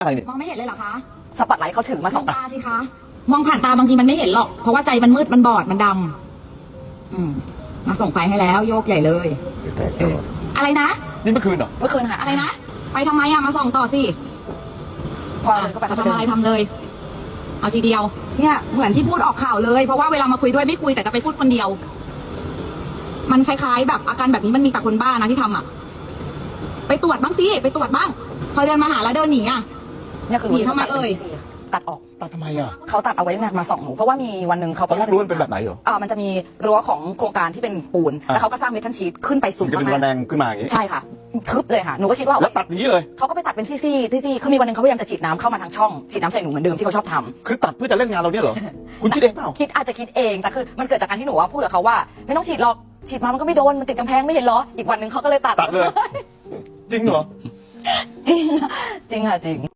อะไรเนี่ยมองไม่เห็นเลยเหรอคะสปอตไลท์เขาถือมาสมอองงตาสิคะ มองผ่านตาบางทีมันไม่เห็นหรอก เพราะว่าใจมันมืดมันบอดมันดำอืม มาส่งไฟให้แล้วโยกใหญ่เลยเอออะไรนะ นี่เมื่อคืนเหรอ เมื่อคืนค่ะ อะไรนะ ไปทำไมอะมาส่องต่อสิ พอเดินเข้าไปเขาทำจะอะไรเดินทำเลย เอาทีเดียว เนี่ย เหมือนที่พูดออกข่าวเลย เพราะว่าเวลามาคุยด้วยไม่คุยแต่จะไปพูดคนเดียว มันคล้ายๆ แบบอาการแบบนี้มันมีแต่คนบ้านะที่ทำอะ ไปตรวจบ้างสิ ไปตรวจบ้าง พอเดินมาหาแล้วเดินหนีอะ เนี่ยคือหนีทำไมเอ่ยตัดออก ตัดทำไมอะ เขาตัดเอาไว้มาส่องหนูเพราะว่ามีวันหนึ่งเขาตอนแรกรู้มันเป็นแบบไหนเหรออ่ามันจะมีรั้วของโครงการที่เป็นปูนอะแล้วเขาก็สร้างเมทัลชีตขึ้นไปสูมันงจะเป็นมาระกแนงขึ้นมาอย่างงี้ๆใช่ค่ะ ทึบเลยค่ะ หนูก็คิดว่าแล้วตัดอย่างนี้เลย เขาก็ไปตัดเป็นซี่ๆซี่ๆคือมีวันหนึ่งเขาพยายามจะฉีดน้ำเข้ามาทางช่อง ฉีดน้ำใส่หนูเหมือนเดิมที่เขาชอบทำคือตัดเพื่อจะเล่นงานเราเนี่ยเหรอ คุณคิดเองเปล่า คิดอาจจะคิดเอง แต่คือมันเกิดจากการที่หนูว่าพูดกับเขาว่าไม่ต้องฉีดหรอกฉีดมามันก็ไม่โดน มันติดกำแพงไม่เห็นเหรอ อีกวันหนึ่งเขาก็เลยตัดตัดเลย จริงเหรอ จริง จริงค่ะจริง